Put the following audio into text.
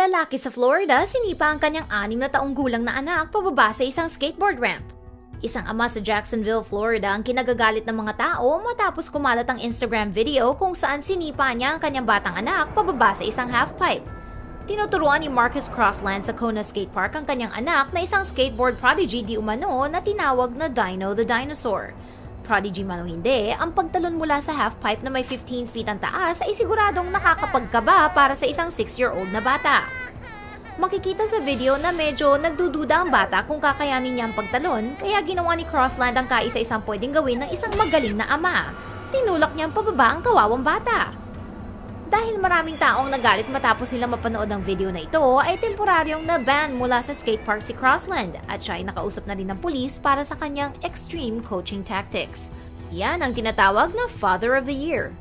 Lalaki sa Florida, sinipa ang kanyang anim na taong gulang na anak pababa sa isang skateboard ramp. Isang ama sa Jacksonville, Florida ang kinagagalit ng mga tao matapos kumalat ang Instagram video kung saan sinipa niya ang kanyang batang anak pababa sa isang halfpipe. Tinuturuan ni Marcus Crossland sa Kona Skate Park ang kanyang anak na isang skateboard prodigy di umano na tinawag na Dino the Dinosaur. Prodigy man o hindi, ang pagtalon mula sa halfpipe na may 15 feet ang taas ay siguradong nakakapagkaba para sa isang 6-year-old na bata. Makikita sa video na medyo nagdududa ang bata kung kakayanin niya ang pagtalon, kaya ginawa ni Crossland ang kaisa-isang pwedeng gawin ng isang magaling na ama. Tinulak niya pababa ang kawawang bata. Dahil maraming taong nagalit matapos sila mapanood ang video na ito, ay temporaryong na-ban mula sa skate park si Crossland at siya ay nakausap na rin ng pulis para sa kanyang extreme coaching tactics. Yan ang tinatawag na Father of the Year.